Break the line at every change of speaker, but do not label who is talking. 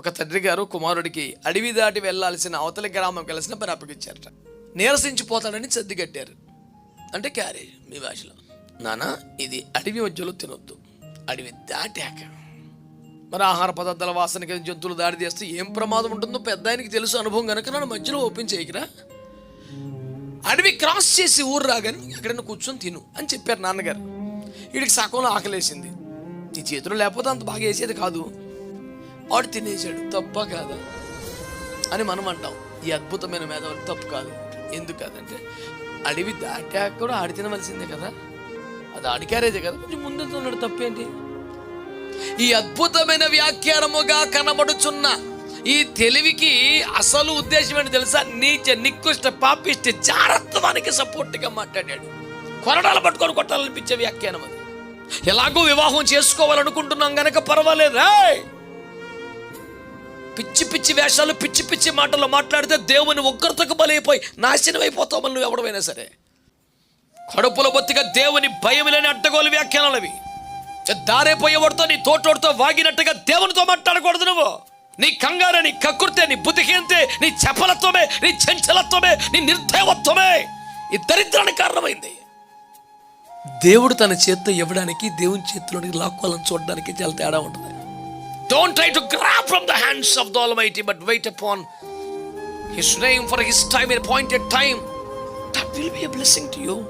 ఒక తండ్రి గారు కుమారుడికి అడవి దాటి వెళ్ళాల్సిన అవతలి గ్రామం కలిసిన పని అప్పగించారట నీరసించిపోతాడని సర్ది కట్టారు. అంటే క్యారేజ్ మీ భాషలో. నానా ఇది అడవి మధ్యలో తినొద్దు. అడవి దాటాక. మరి ఆహార పదార్థాల వాసనకి జంతువులు దాడి చేస్తే ఏం ప్రమాదం ఉంటుందో పెద్ద ఆయనకి తెలుసు. అనుభవం కనుక నన్ను మధ్యలో ఓపెన్ చేయకరా. అడవి క్రాస్ చేసి ఊరు రాగానే ఎక్కడైనా కూర్చొని తిను అని చెప్పారు నాన్నగారు. వీడికి సగంలో ఆకలేసింది. నీ చేతిలో లేకపోతే అంత బాగా వేసేది కాదు. వాడు తినేసాడు తప్ప కాదా? అని మనం అంటాం. ఈ అద్భుతమైన మేధావులు తప్పు కాదు. ఎందుకు కాదంటే అడవి దాటాక కూడా ఆడి తినవలసిందే కదా. అది ఆడి కదా. కొంచెం ముందు ఉన్నాడు. తప్పేంటి? ఈ అద్భుతమైన వ్యాఖ్యానముగా కనబడుచున్న ఈ తెలివికి అసలు ఉద్దేశం ఏంటి తెలుసా? నీచ నికృష్ట పాపిష్ట జారత్వానికి సపోర్ట్గా మాట్లాడాడు. కొరడాలు పట్టుకొని కొట్టాలనిపించే వ్యాఖ్యానం అది. ఎలాగో వివాహం చేసుకోవాలనుకుంటున్నాం గనక రాయ్ పిచ్చి పిచ్చి వేషాలు పిచ్చి పిచ్చి మాటలు మాట్లాడితే దేవుని ఉగ్రతకు బలైపోయి నాశనం అయిపోతావు నువ్వు ఎవడమైనా సరే. కడుపుల బొత్తిగా దేవుని భయం లేని అడ్డగోలు వ్యాఖ్యానాలు అవి. దారైపోయేవాడితో నీ తోటోడితో వాగినట్టుగా దేవునితో మాట్లాడకూడదు నువ్వు. నీ కంగారే నీ కక్కుర్తే నీ బుద్ధిహీనతే నీ చపలత్వమే నీ చంచలత్వమే నీ నిర్దయవత్వమే ఈ దరిద్రానికి కారణమైంది. దేవుడు తన చేత్తో ఇవ్వడానికి దేవుని చేతిలోనికి లాక్కోవాలని చూడడానికి చాలా తేడా ఉంటుంది. Don't try to grab from the hands of the Almighty, but wait upon His name for His time, appointed time. That will be a blessing to you.